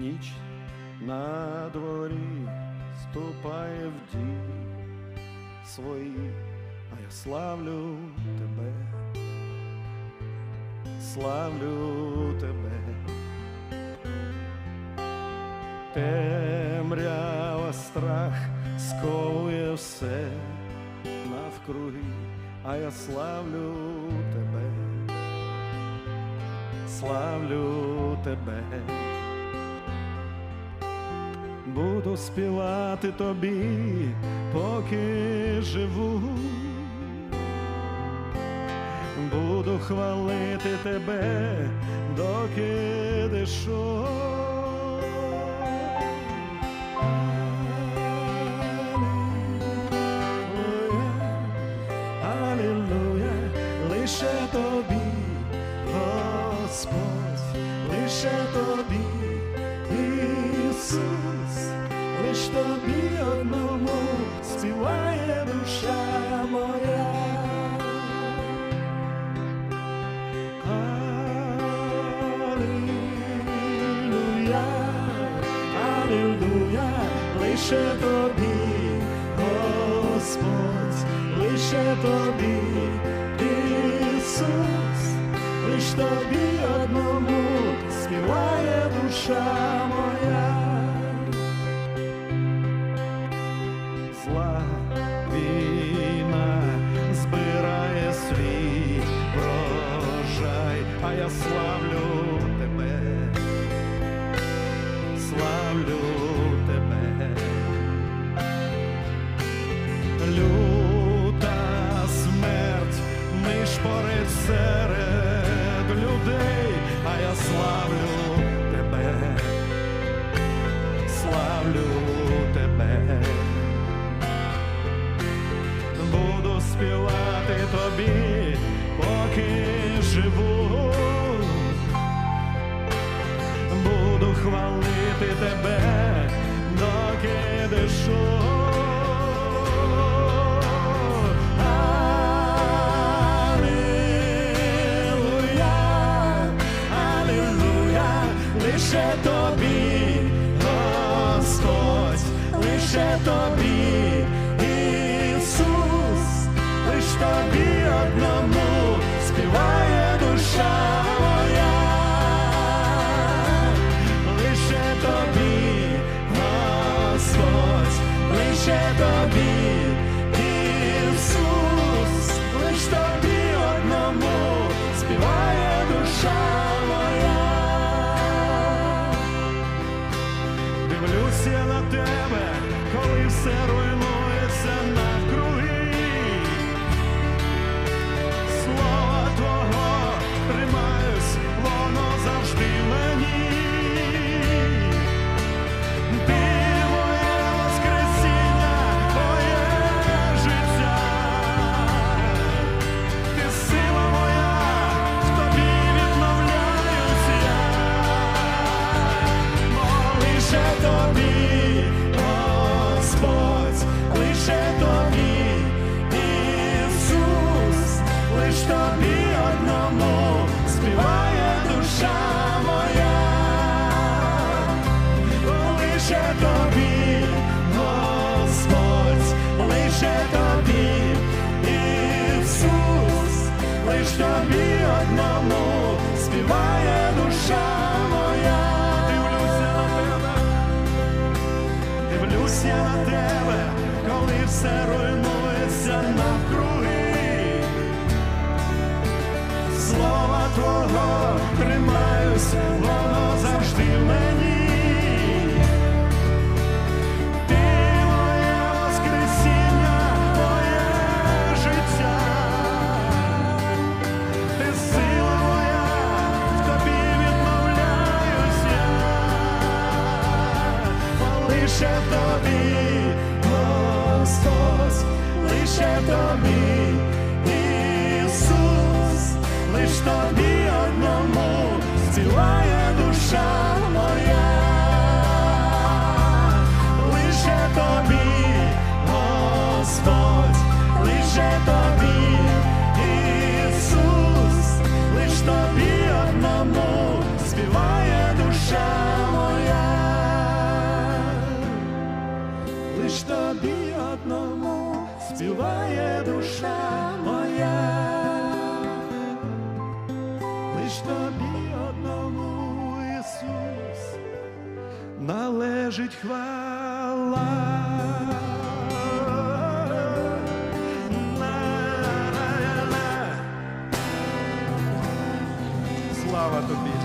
ніч на дворі ступає в дім свої, а я славлю тебе, славлю тебе. Темрява страх сковує все навкруги, а я славлю тебе, славлю тебе. Буду співати тобі, поки живу. Буду хвалити тебе, доки дишу. Тобі одному співає душа моя. Алілуя, лише тобі, Господь, лише тобі, Ісус, лиш тобі одному співає душа моя. Я славлю тебе, славлю тебе. Люта смерть нишпорить серед людей, а я славлю тебе, славлю хвалити тебе, доки дишу. Лише тобі, Господь, лише тобі, коли співає душа моя. Лише тобі, Господь, лише тобі, Ісус, лиш тобі одному співає душа моя. Дивлюся на тебе, дивлюся на тебе, коли все руйнується Лише тобі, Ісус, лиш тобі одному співає душа моя, лише тобі, Господь, лише тобі, Ісус, лиш тобі одному співає душа моя, лиш тобі одному співає душа моя, лиш тобі одному Ісус належить хвала. Слава тобі.